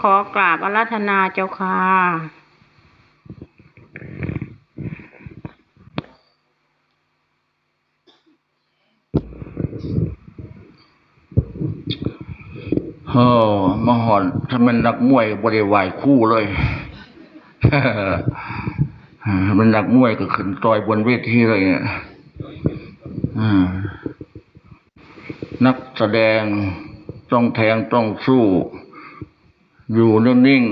ขอกราบอาราธนาเจ้าค่ะเฮ้อมาหอนถ้ามันนักมวยบริวายคู่เลยมันนักมวยก็ขึ้นต่อยบนเวทีเลยเนี่ยนักแสดงต้องแทงต้องสู้ อยู่นิ่ง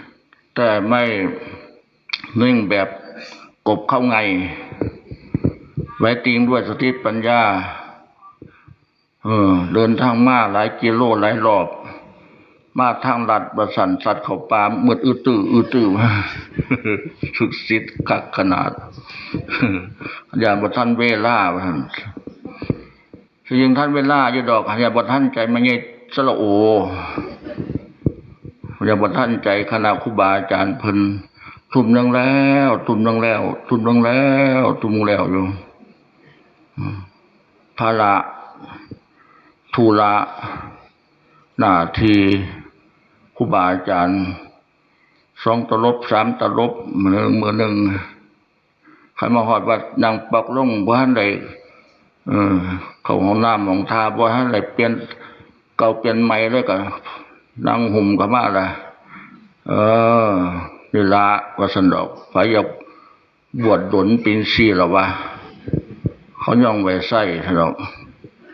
ๆแต่ไม่นิ่งแบบกบเข้าไง ไว้ติงด้วยสติปัญญา เออ เดินทางมาหลายกิโลหลายรอบ มาทางลัดประสันสัตว์เขาปามมืดอือตื้ออือตื้อสุดสิทธิ์กักขนาด อย่าบท่านเวลาว่านสิยิงท่านเวล่าอยู่ดอกอย่าบท่านใจไม่ใช่สละโอ อย่าบท่านใจคณะครูบาอาจารย์เพิ่นทุ่มนังแล้ว ทุ่มนังแล้ว ทุ่มนังแล้ว ทุ่มแล้วอยู่ภาระธุระหน้าที่ครูบาอาจารย์สองตลบสามตลบมือมือหนึ่งใครมาหอดวัดนางปักลงบ่ทันใดเออเขาห้องน้ำของทาบ่ทันใดเปลี่ยนเก่าเปลี่ยนใหม่เลยก็ นั่งหุ่มกับมาละเออนี่ละว่าสันดอกไฟยากบวชดนปีนซีหรอวะเขาย่องไว้ใส่สันอก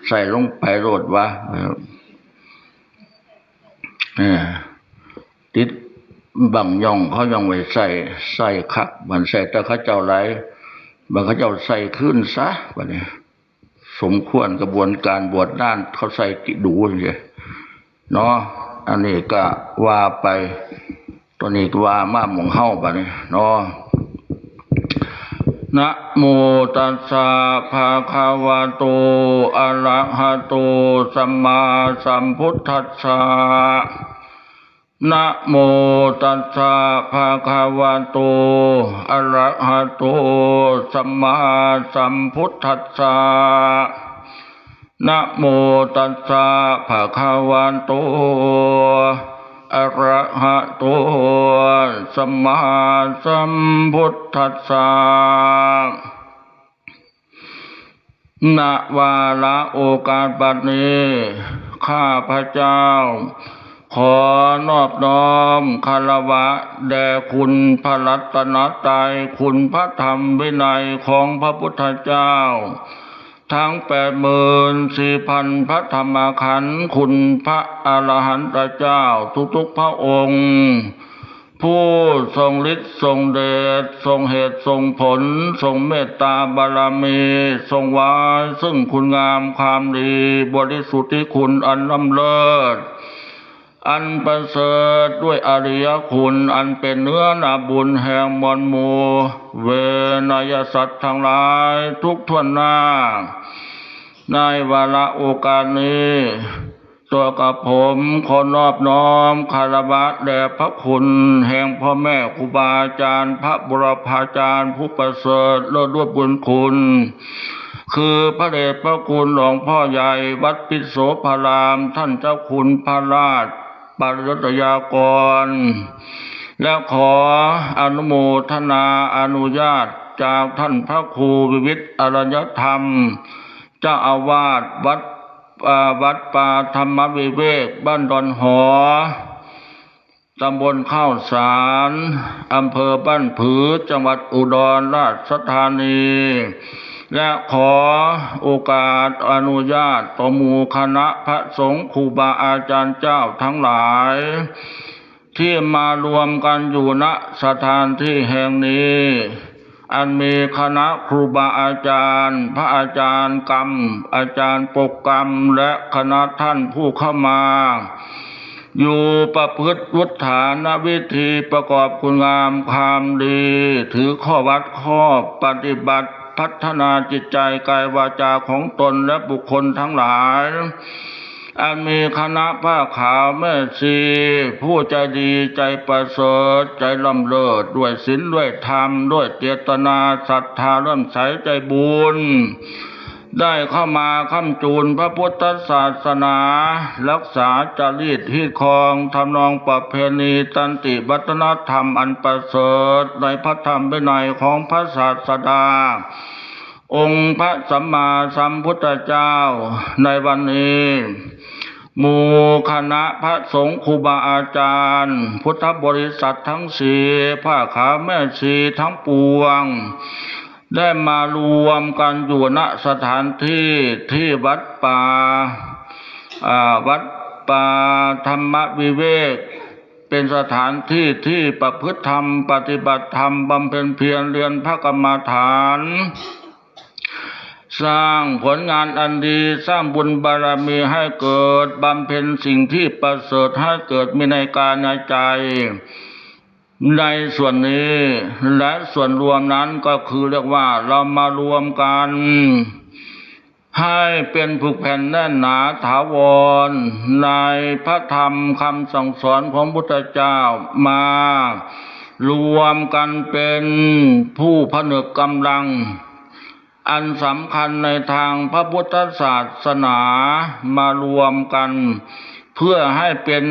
ใส่ลงไปโรดว่าเออติดบังย่องเขาย่องไว้ใส่ใส่คักมันใส่แต่เขาเจ้าไรบางเขาเจ้าใส่ขึ้นซะวันนี้สมควรกระบวนการบวชด้านเขาใส่กิดูเลยเนาะ อันนี้ก็ว่าไป ตัวนี้ก็ว่ามาหมองเฮ้าไปนี่เนาะนะโมตัสสะภะคะวะโต อะระหะโต สัมมาสัมพุทธัสสะนะโมตัสสะภะคะวะโต อะระหะโต สัมมาสัมพุทธัสสะ นะโมตัสสะภะคะวะโต อะระหะโต สัมมาสัมพุทธัสสะณวาระโอกาสบัดนี้ ข้าพระเจ้า ขอนอบน้อมคารวะ แด่คุณพระรัตนตรัยคุณพระธรรมวินัยของพระพุทธเจ้า ทั้งแปดหมื่นสี่พันพระธรรมขันธ์คุณพระอรหันตเจ้าทุกๆพระองค์ ผู้ทรงฤทธิ์ทรงเดชทรงเหตุทรงผล ทรงเมตตาบารมี ทรงไว้ซึ่งคุณงามความดี บริสุทธิคุณอันล้ำเลิศ อันประเสริฐด้วยอริยคุณอันเป็นเนื้อนาบุญแห่งมวลหมู่เวนยสัตว์ทั้งหลายทุกทวนหน้า ในวาระโอกาสนี้ตัวกับผมขอนอบน้อมคารวะแด่พระคุณแห่งพ่อแม่ครูบาอาจารย์ พระบุรพาจารย์ ผู้ประเสริฐเลิศด้วยบุญคุณคือพระเดชพระคุณหลวงพ่อใหญ่วัดปิโสพาราม ท่านเจ้าคุณพระราช ปริยตยากร และขออนุโมทนาอนุญาตจากท่านพระครูวิวิทย์อรยธรรม เจ้าอาวาสวัดวัดป่าธรรมวิเวกบ้านดอนหอ ตำบลข้าวสารอำเภอบ้านผือจังหวัดอุดรราชธานี และขอโอกาสอนุญาตต่อมูคณะพระสงฆ์ครูบาอาจารย์เจ้าทั้งหลาย ที่มารวมกันอยู่ณสถานที่แห่งนี้ อันมีคณะครูบาอาจารย์ พระอาจารย์กรรม อาจารย์ปกกรรม และคณะท่านผู้เข้ามาอยู่ประพฤติวุฒานวิธีประกอบคุณงามความดี ถือข้อวัดข้อปฏิบัติ พัฒนาจิตใจกายวาจาของตนและบุคคลทั้งหลายอันมีคณะผ้าขาวแม่ชีผู้ใจดีใจประเสริฐใจลำเลิศด้วยศีลด้วยธรรม ด้วยเจตนาศรัทธาเริ่อมใสใจบุญ ได้เข้ามาค้ำจูนพระพุทธศาสนา รักษาจรีตฮีดคองทำนองประเพณีตันติวัฒนธรรมอันประเสริฐในพระธรรมวินัยของพระศาสดา องค์พระสัมมาสัมพุทธเจ้าในวันนี้หมู่คณะพระสงฆ์ครูบาอาจารย์ พุทธบริษัททั้งสี่ผ้าขาแม่ชีทั้งปวง ได้มารวมกันอยู่ณสถานที่ที่วัดป่าอ่าวัดป่าธรรมวิเวก เป็นสถานที่ที่ประพฤติธรรม ปฏิบัติธรรมบำเพ็ญเพียรเรียนพระกรรมฐาน สร้างผลงานอันดีสร้างบุญบารมีให้เกิดบำเพ็ญสิ่งที่ประเสริฐให้เกิดมีในกายในใจ ในส่วนนี้และส่วนรวมนั้นก็คือเรียกว่าเรามารวมกัน ให้เป็นผูกแผ่นแน่นหนาถาวร ในพระธรรมคำสั่งสอนของพุทธเจ้ามารวมกันเป็นผู้ผนึกกำลัง อันสำคัญในทางพระพุทธศาสนามารวมกัน เพื่อให้เป็น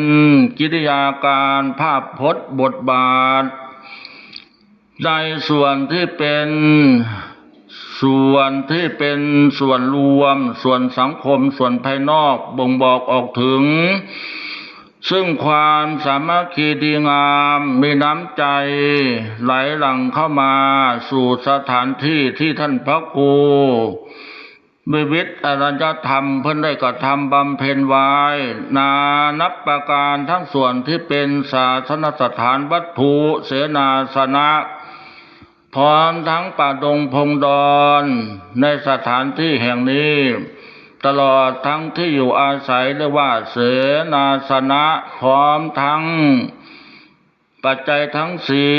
กิริยาการภาพพจน์บทบาท ในส่วนที่เป็นส่วนที่เป็นส่วนรวม ส่วนสังคมส่วนภายนอกบ่งบอกออกถึง ซึ่งความสามัคคีดีงามมีน้ำใจไหลหลั่งเข้ามาสู่สถานที่ที่ท่านพระครู วิวิทย์อรัญญธรรมเพิ่นได้กระทำบำเพ็ญไว้นานับประการทั้งส่วนที่เป็นศาสนสถานวัตถุเสนาสนะพร้อมทั้งป่าดงพงดอนในสถานที่แห่งนี้ ตลอดทั้งที่อยู่อาศัยเรียกว่าเสนาสนะพร้อมทั้งปัจจัยทั้งสี่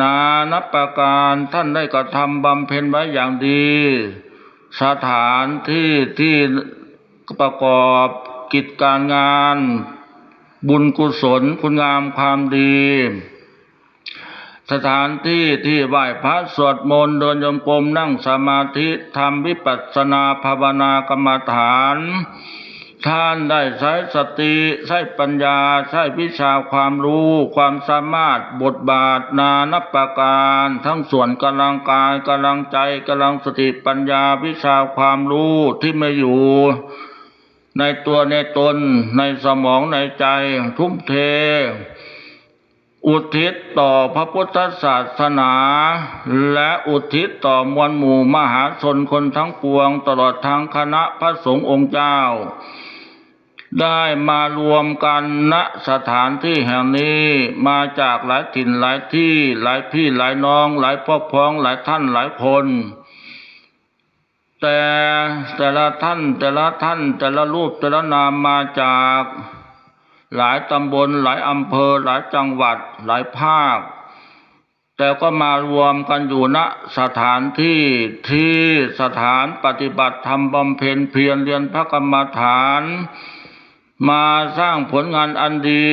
นานับประการท่านได้กระทำบำเพ็ญไว้อย่างดี สถานที่ที่ประกอบกิจการงาน บุญกุศลคุณงามความดี สถานที่ที่ไหว้พระสวดมนต์เดินโยมกรมนั่งสมาธิทำวิปัสสนาภาวนากรรมฐาน ท่านได้ใช้สติใช้ปัญญาใช้วิชาความรู้ ความสามารถบทบาทนานับประการ ทั้งส่วนกำลังกายกำลังใจกำลังสติปัญญาวิชาความรู้ที่ไม่อยู่ ในตัวในตน ในสมองในใจ ทุ่มเท อุทิศต่อพระพุทธศาสนา และอุทิศต่อมวลหมู่มหาชนคนทั้งปวง ตลอดทางคณะพระสงฆ์องค์เจ้า ได้มารวมกันณสถานที่แห่งนี้มาจากหลายถิ่นหลายที่หลายพี่หลายน้อง หลายพ่อพ้องหลายท่านหลายคน แต่แต่ละท่านแต่ละท่านแต่ละรูปแต่ละนามมาจากหลายตำบลหลายอำเภอหลายจังหวัดหลายภาค แต่ก็มารวมกันอยู่ณสถานที่ที่สถานปฏิบัติธรรมบำเพ็ญเพียรเรียนพระกรรมฐาน มาสร้างผลงานอันดี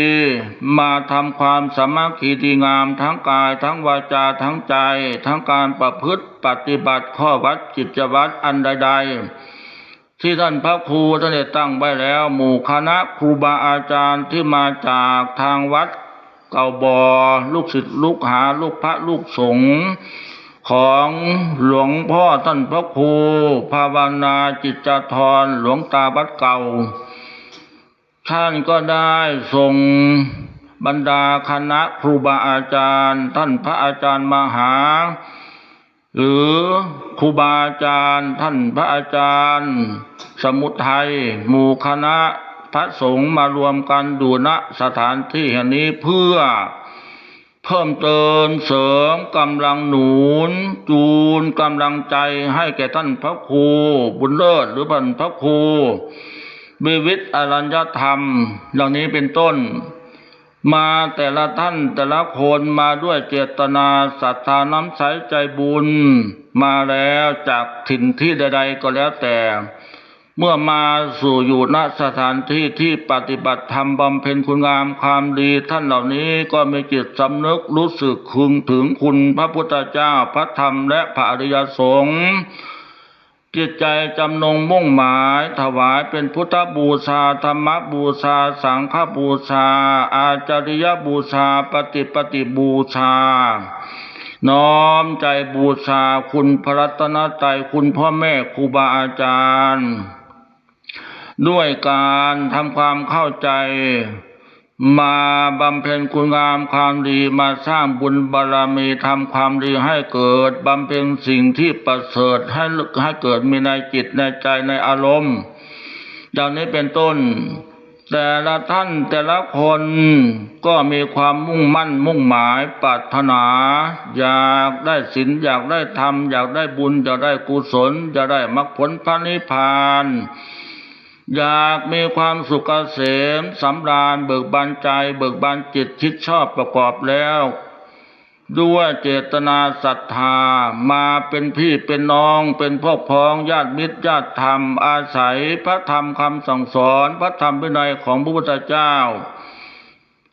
มาทำความสามัคคีดีงามทั้งกายทั้งวาจาทั้งใจ ทั้งการประพฤติปฏิบัติข้อวัดจิตวัดอันใด ๆ ที่ท่านพระครูท่านได้ตั้งไว้แล้ว หมู่คณะครูบาอาจารย์ที่มาจากทางวัดเก่าบอลูกศิษย์ลูกหาลูกพระลูกสงฆ์ของหลวงพ่อท่านพระครูภาวนาจิตจทรหลวงตาวัดเก่า ท่านก็ได้ส่งบรรดาคณะครูบาอาจารย์ ท่านพระอาจารย์มหา หรือครูบาอาจารย์ ท่านพระอาจารย์ สมุทัยหมู่คณะพระสงฆ์มารวมกันดูณสถานที่แห่งนี้เพื่อเพิ่มเติมเสริมกำลังหนุน จูนกำลังใจให้แก่ท่านพระครูบุญเลิศหรือท่านพระครู วิวิทย์อรัญญธรรม เหล่านี้เป็นต้น มาแต่ละท่านแต่ละคนมาด้วยเจตนาศรัทธาน้ำใสใจบุญ มาแล้วจากถิ่นที่ใด ๆ ก็แล้วแต่ เมื่อมาสู่อยู่ณสถานที่ที่ปฏิบัติธรรมบำเพ็ญคุณงามความดีท่านเหล่านี้ก็มีจิตสำนึกรู้สึกคึงถึงคุณพระพุทธเจ้าพระธรรมและพระอริยสงฆ์ จิตใจจำนงมุ่งหมาย ถวายเป็นพุทธบูชาธรรมบูชา สังฆบูชา อาจาริยบูชา ปฏิปฏิบูชา น้อมใจบูชาคุณพระรัตนตรัยคุณพ่อแม่ครูบาอาจารย์ ด้วยการทำความเข้าใจ มาบำเพ็ญคุณงามความดีมาสร้างบุญบารมีทำความดีให้เกิดบำเพ็ญสิ่งที่ประเสริฐให้ให้เกิดมีในจิตในใจในอารมณ์อย่างนี้เป็นต้น แต่ละท่านแต่ละคนก็มีความมุ่งมั่นมุ่งหมายปรารถนา อยากได้ศีลอยากได้ธรรมอยากได้บุญอยากได้กุศลอยากได้มรรคผลพระนิพพาน อยากมีความสุขเกษมสำราญเบิกบานใจ เบิกบานจิตคิดชอบประกอบแล้ว ด้วยเจตนาศรัทธามาเป็นพี่เป็นน้อง เป็นพ่อพ้องญาติมิตรญาติธรรม อาศัยพระธรรมคำสั่งสอน พระธรรมวินัยของพระพุทธเจ้า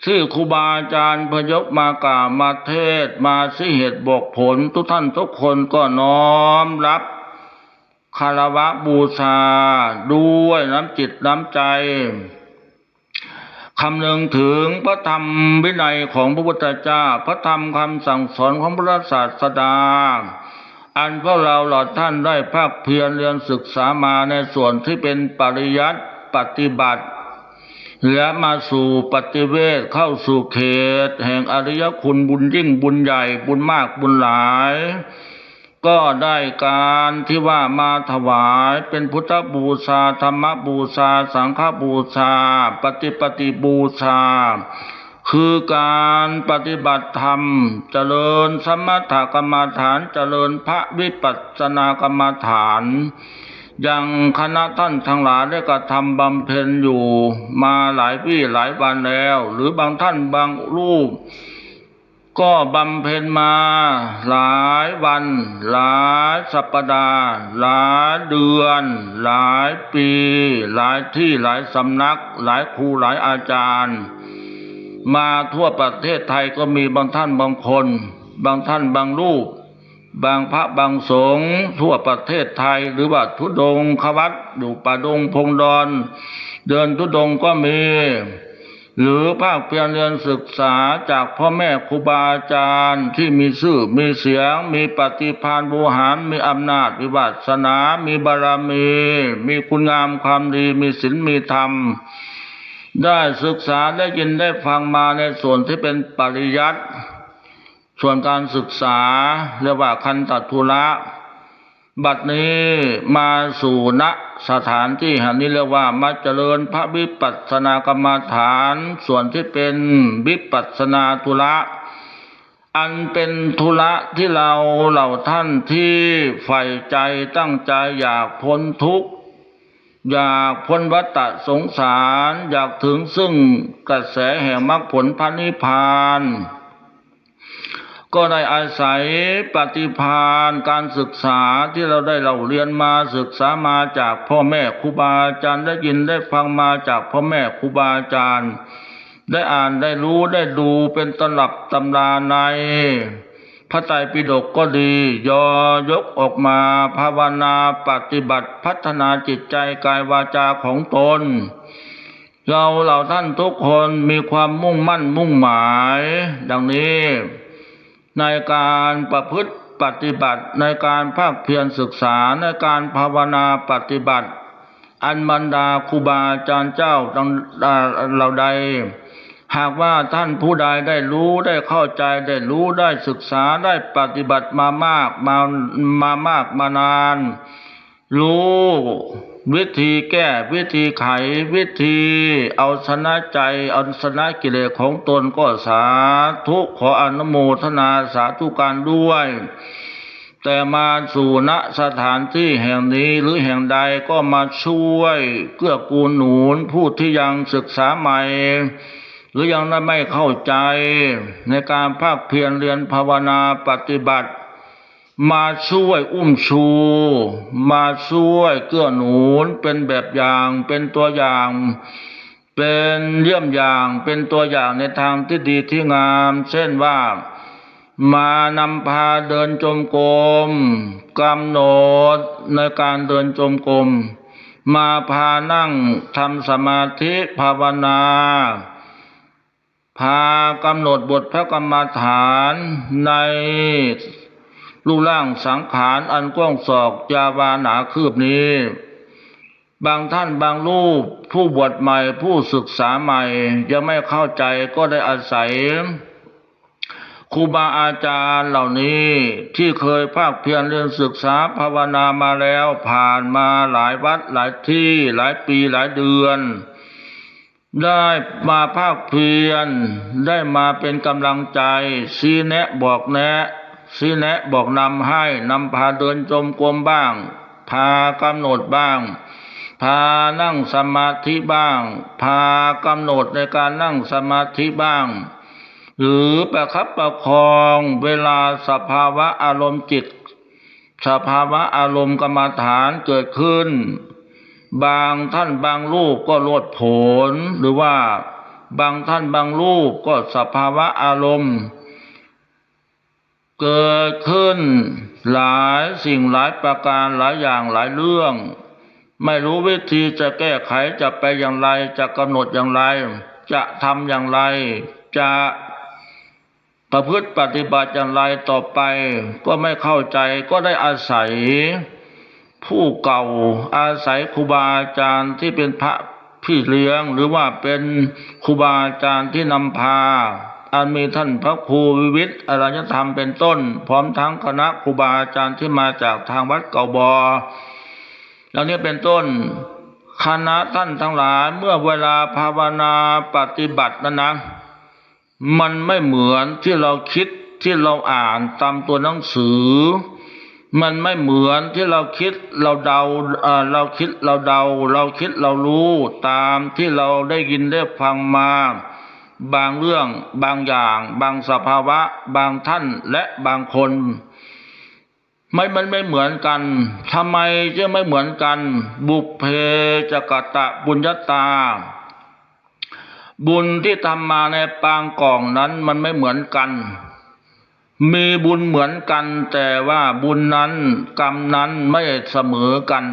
ที่ครูบาอาจารย์พยกมากล่าวมาเทศมาสิเหตุบอกผลทุกท่านทุกคนก็น้อมรับ คารวะบูชาด้วยน้ำจิตน้ำใจคำนึงถึงพระธรรมวินัยของพระพุทธเจ้า พระธรรมคำสั่งสอนของพระศาสดา อันพวกเราหล่าท่านได้ภาคเพียรเรียนศึกษามาในส่วนที่เป็นปริยัติปฏิบัติ และมาสู่ปฏิเวทเข้าสู่เขต แห่งอริยคุณบุญยิ่งบุญใหญ่บุญมากบุญหลาย ก็ได้การที่ว่ามาถวายเป็นพุทธบูชาธรรมบูชา สังฆบูชา ปฏิปฏิบูชา คือการปฏิบัติธรรม เจริญสมถกรรมฐานเจริญพระวิปัสสนากรรมฐานอย่างคณะท่านทั้งหลายได้กระทำบำเพ็ญอยู่ มาหลายปีหลายวันแล้ว หรือบางท่านบางรูป ก็บำเพ็ญมาหลายวัน หลายสัปดาห์ หลายเดือน หลายปี หลายที่หลายสำนัก หลายครูหลายอาจารย์ มาทั่วประเทศไทยก็มีบางท่านบางคน บางท่านบางรูป บางพระบางสงฆ์ทั่วประเทศไทยหรือว่าทุดงควัดอยู่ป่าดงพงดอน เดินทุดงก็มี หรือภาคเพียรเรียนศึกษาจากพ่อแม่ครูบาอาจารย์ที่มีชื่อมีเสียง มีปฏิภาณบูหารมีอำนาจวิวัติสนา มีบารมี มีคุณงามความดีมีศีลมีธรรม ได้ศึกษาได้ยินได้ฟังมาในส่วนที่เป็นปริยัติส่วนการศึกษาเรียกว่าคันตัดทุระบัดนี้มาสู่ณ สถานที่แห่งนี้เรียกว่ามาเจริญพระวิปัสสนากรรมฐาน ส่วนที่เป็นวิปัสสนาธุระ อันเป็นธุระที่เราเหล่าท่านที่ใฝ่ใจตั้งใจอยากพ้นทุกข์อยากพ้นวัฏสงสาร อยากถึงซึ่งกระแสแห่งมรรคผลพระนิพพาน ก็ได้อาศัยปฏิภาณการศึกษาที่เราได้เราเรียนมาศึกษามาจากพ่อแม่ครูบาอาจารย์ได้ยินได้ฟังมาจากพ่อแม่ครูบาอาจารย์ ได้อ่านได้รู้ได้ดูเป็นตลับตำราใน พระไตรปิฎกก็ดียอยกออกมาภาวนาปฏิบัติพัฒนาจิตใจกายวาจาของตน เราเหล่าท่านทุกคนมีความมุ่งมั่นมุ่งหมาย ดังนี้ ในการประพฤติปฏิบัติในการภาคเพียรศึกษาในการภาวนาปฏิบัติ อันบรรดาครูบาอาจารย์เจ้าเราใด หากว่าท่านผู้ใดได้รู้ได้เข้าใจได้รู้ได้ศึกษาได้ปฏิบัติมามากมามามากมานาน รู้ วิธีแก้วิธีไขวิธีเอาชนะใจเอาชนะกิเลสของตนก็สาธุขออนุโมทนาสาธุการด้วย แต่มาสู่ณสถานที่แห่งนี้หรือแห่งใดก็มาช่วยเกื้อกูลหนุนผู้ที่ยังศึกษาใหม่ หรือยังไม่เข้าใจในการภาคเพียรเรียนภาวนาปฏิบัติ มาช่วยอุ้มชู มาช่วยเกื้อหนุนเป็นแบบอย่างเป็นตัวอย่าง เป็นเยี่ยมอย่างเป็นตัวอย่างในทางที่ดีที่งาม เช่นว่ามานำพาเดินจมกรมกำหนดในการเดินจมกรมมาพานั่งทำสมาธิภาวนา พากำหนดบทพระกรรมฐานใน รูปร่างสังขารอันกว้างศอกยาวาหนาคืบนี้ บางท่านบางรูป ผู้บวชใหม่ผู้ศึกษาใหม่ ยังไม่เข้าใจก็ได้อาศัยครูบาอาจารย์เหล่านี้ที่เคยภาคเพียรเรียนศึกษาภาวนามาแล้วผ่านมาหลายวัดหลายที่หลายปีหลายเดือน ได้มาภาคเพียรได้มาเป็นกำลังใจชี้แนะบอกแนะ ชี้แนะบอกนำให้นำพาเดินจมกรมบ้าง พากำหนดบ้าง พานั่งสมาธิบ้าง พากำหนดในการนั่งสมาธิบ้าง หรือประคับประคองเวลาสภาวะอารมณ์จิต สภาวะอารมณ์กรรมฐานเกิดขึ้น บางท่านบางรูปก็ลดผลหรือว่าบางท่านบางรูปก็สภาวะอารมณ์ เกิดขึ้นหลายสิ่งหลายประการหลายอย่างหลายเรื่อง ไม่รู้วิธีจะแก้ไขจะไปอย่างไร จะกำหนดอย่างไร จะทำอย่างไร จะประพฤติปฏิบัติอย่างไรต่อไป ก็ไม่เข้าใจก็ได้อาศัย ผู้เก่าอาศัยครูบาอาจารย์ที่เป็นพระพี่เลี้ยง หรือว่าเป็นครูบาอาจารย์ที่นำพา อันมีท่านพระครูวิวิทย์อรัญธรรมเป็นต้น พร้อมทั้งคณะครูบาอาจารย์ที่มาจากทางวัดเก่าบอเหล่านี้เป็นต้นคณะท่านทั้งหลายเมื่อเวลาภาวนาปฏิบัตินั้นนะมันไม่เหมือนที่เราคิดที่เราอ่านตามตัวหนังสือ มันไม่เหมือนที่เราคิดเราเดาเราคิดเราเดา เราคิดเรารู้ตามที่เราได้ยินได้ฟังมา บางเรื่องบางอย่าง บางสภาวะ บางท่านและบางคน ไม่มันไม่เหมือนกันทำไมจะไม่เหมือนกัน บุพเพจกตะบุญญาตา บุญที่ทำมาในปางกล่องนั้นมันไม่เหมือนกัน มีบุญเหมือนกัน แต่ว่าบุญนั้นกรรมนั้นไม่เสมอกัน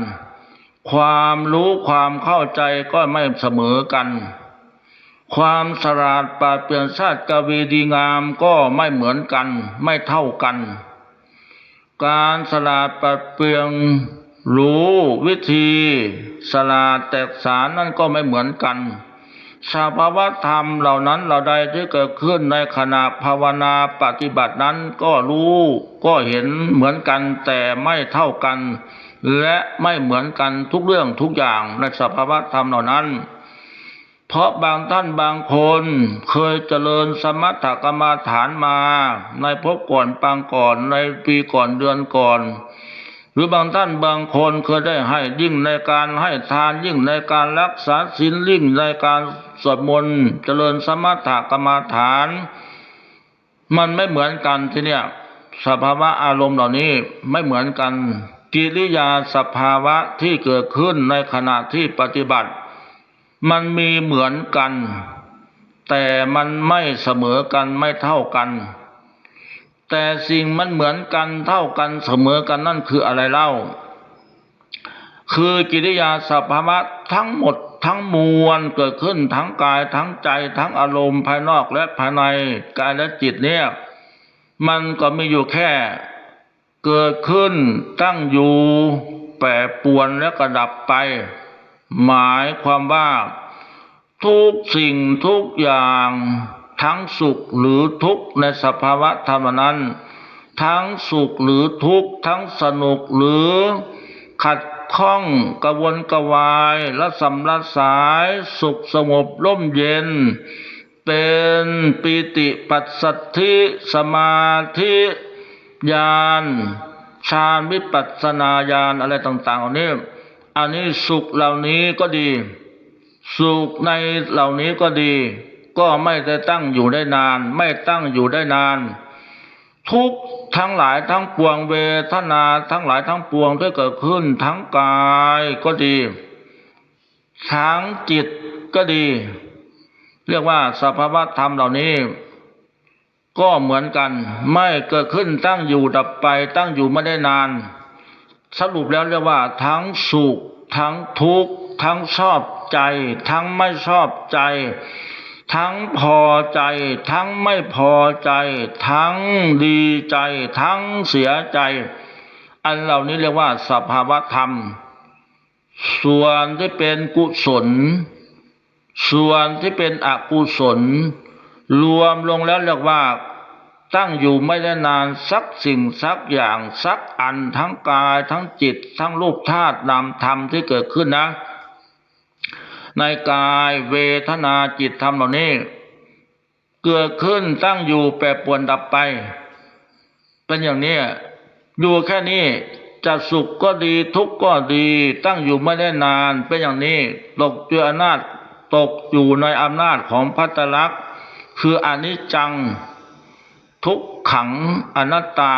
ความรู้ความเข้าใจก็ไม่เสมอกัน ความสลาดปราดเปลี่ยนชาติกวีดีงามก็ไม่เหมือนกัน ไม่เท่ากัน การสลาดปราดเปลี่ยนรู้วิธีสลาดแตกสารนั่นก็ไม่เหมือนกันสภาวะธรรมเหล่านั้นเหล่าใดที่เกิดขึ้นในขณะภาวนาปฏิบัตินั้นก็รู้ก็เห็นเหมือนกันแต่ไม่เท่ากัน และไม่เหมือนกันทุกเรื่องทุกอย่างในสภาวะธรรมเหล่านั้น เพราะบางท่านบางคนเคยเจริญสมถกรรมาฐานมา ในภพก่อนปางก่อนในปีก่อนเดือนก่อน หรือบางท่านบางคนเคยได้ให้ยิ่งในการให้ทานยิ่งในการรักษาศีลยิ่งในการสวดมนต์เจริญสมถกรรมาฐาน มันไม่เหมือนกันทีเนี้ยสภาวะอารมณ์เหล่านี้ไม่เหมือนกันกิริยาสภาวะที่เกิดขึ้นในขณะที่ปฏิบัติ มันมีเหมือนกัน แต่มันไม่เสมอกันไม่เท่ากัน แต่สิ่งมันเหมือนกันเท่ากันเสมอกันนั่นคืออะไรเล่า คือกิริยาสภาวะทั้งหมดทั้งมวลเกิดขึ้นทั้งกายทั้งใจทั้งอารมณ์ภายนอกและภายในกายและจิตเนี่ยมันก็มีอยู่แค่ เกิดขึ้นตั้งอยู่แปรปรวนและกระดับไป หมายความว่า ทุกสิ่งทุกอย่างทั้งสุขหรือทุกข์ในสภาวะธรรมนั้น ทั้งสุขหรือทุกข์ทั้งสนุกหรือขัดข้องกระวนกระวายและสำลัดสายสุขสงบร่มเย็น เป็นปีติปัสสัทธิสมาธิญาณฌานวิปัสสนาญาณอะไรต่างๆเหล่านี้ อันนี้สุขเหล่านี้ก็ดี สุขในเหล่านี้ก็ดี ก็ไม่ได้ตั้งอยู่ได้นาน ไม่ตั้งอยู่ได้นาน ทุกทั้งหลายทั้งปวงเวทนาทั้งหลายทั้งปวงที่เกิดขึ้นทั้งกายก็ดีทั้งจิตก็ดี เรียกว่าสภาวะธรรมเหล่านี้ ก็เหมือนกัน ไม่เกิดขึ้นตั้งอยู่ดับไปตั้งอยู่ไม่ได้นาน สรุปแล้วเรียกว่า ทั้งสุข ทั้งทุกข์ ทั้งชอบใจ ทั้งไม่ชอบใจ ทั้งพอใจ ทั้งไม่พอใจ ทั้งดีใจ ทั้งเสียใจ อันเหล่านี้เรียกว่าสภาวธรรม ส่วนที่เป็นกุศล ส่วนที่เป็นอกุศล รวมลงแล้วเรียกว่า ตั้งอยู่ไม่ได้นานสักสิ่งสักอย่างสักอันทั้งกายทั้งจิต ทั้งรูปธาตุนามธรรมที่เกิดขึ้นนะ ในกายเวทนาจิตธรรมเหล่านี้ เกิดขึ้นตั้งอยู่แปรปวนดับไป เป็นอย่างนี้อยู่แค่นี้จะสุขก็ดีทุกข์ก็ดี ตั้งอยู่ไม่ได้นานเป็นอย่างนี้ตกอยู่อำนาจตกอยู่ในอำนาจของพัตตลักษณ์คืออนิจจัง ทุกขังอนัตตา